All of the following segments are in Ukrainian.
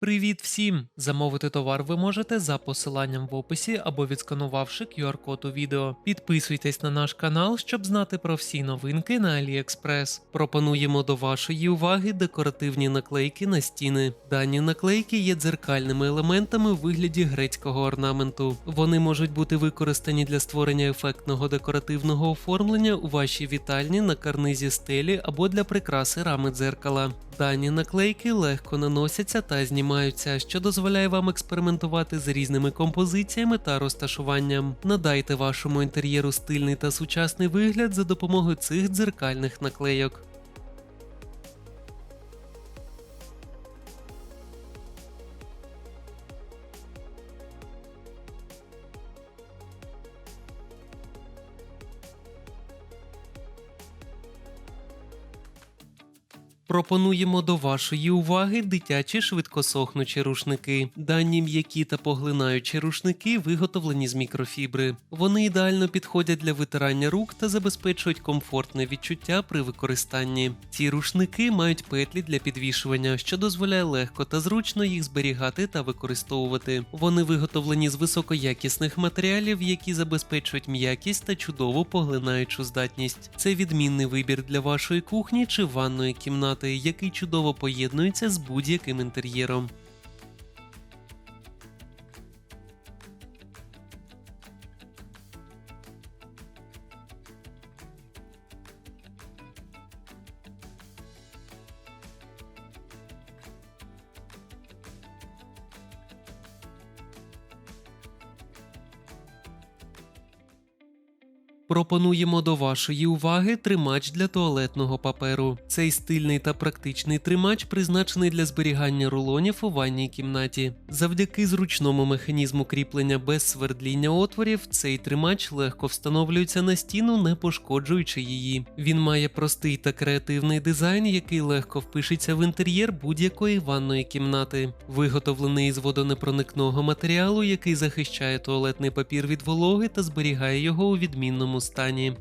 Привіт всім! Замовити товар ви можете за посиланням в описі або відсканувавши QR-код у відео. Підписуйтесь на наш канал, щоб знати про всі новинки на AliExpress. Пропонуємо до вашої уваги декоративні наклейки на стіни. Дані наклейки є дзеркальними елементами у вигляді грецького орнаменту. Вони можуть бути використані для створення ефектного декоративного оформлення у вашій вітальні на карнизі стелі або для прикраси рами дзеркала. Дані наклейки легко наносяться та знімаються, що дозволяє вам експериментувати з різними композиціями та розташуванням. Надайте вашому інтер'єру стильний та сучасний вигляд за допомогою цих дзеркальних наклейок. Пропонуємо до вашої уваги дитячі швидкосохнучі рушники. Дані м'які та поглинаючі рушники виготовлені з мікрофібри. Вони ідеально підходять для витирання рук та забезпечують комфортне відчуття при використанні. Ці рушники мають петлі для підвішування, що дозволяє легко та зручно їх зберігати та використовувати. Вони виготовлені з високоякісних матеріалів, які забезпечують м'якість та чудову поглинаючу здатність. Це відмінний вибір для вашої кухні чи ванної кімнати, який чудово поєднується з будь-яким інтер'єром. Пропонуємо до вашої уваги тримач для туалетного паперу. Цей стильний та практичний тримач призначений для зберігання рулонів у ванній кімнаті. Завдяки зручному механізму кріплення без свердління отворів, цей тримач легко встановлюється на стіну, не пошкоджуючи її. Він має простий та креативний дизайн, який легко впишеться в інтер'єр будь-якої ванної кімнати. Виготовлений із водонепроникного матеріалу, який захищає туалетний папір від вологи та зберігає його у відмінному стані.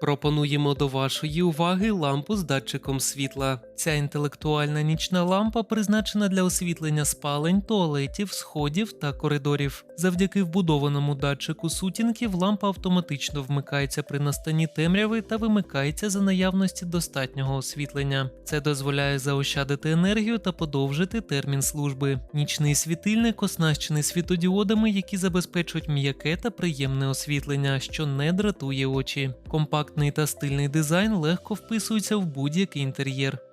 Пропонуємо до вашої уваги лампу з датчиком світла. Ця інтелектуальна нічна лампа призначена для освітлення спалень, туалетів, сходів та коридорів. Завдяки вбудованому датчику сутінків лампа автоматично вмикається при настанні темряви та вимикається за наявності достатнього освітлення. Це дозволяє заощадити енергію та подовжити термін служби. Нічний світильник оснащений світодіодами, які забезпечують м'яке та приємне освітлення, що не дратує очі. Компактний та стильний дизайн легко вписується в будь-який інтер'єр.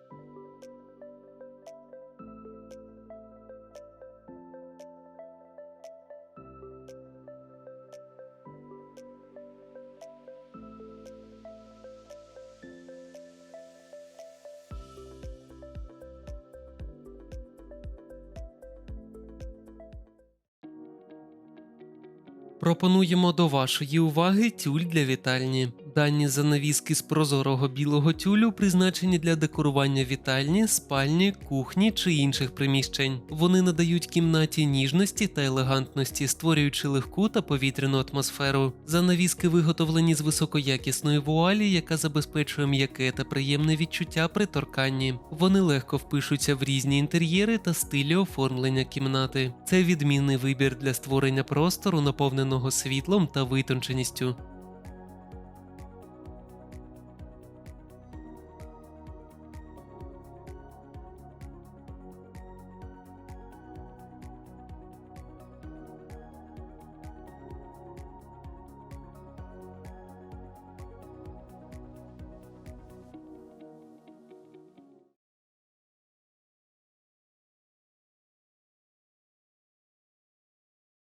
Пропонуємо до вашої уваги тюль для вітальні. Дані занавіски з прозорого білого тюлю призначені для декорування вітальні, спальні, кухні чи інших приміщень. Вони надають кімнаті ніжності та елегантності, створюючи легку та повітряну атмосферу. Занавіски виготовлені з високоякісної вуалі, яка забезпечує м'яке та приємне відчуття при торканні. Вони легко впишуться в різні інтер'єри та стилі оформлення кімнати. Це відмінний вибір для створення простору, наповненого світлом та витонченістю.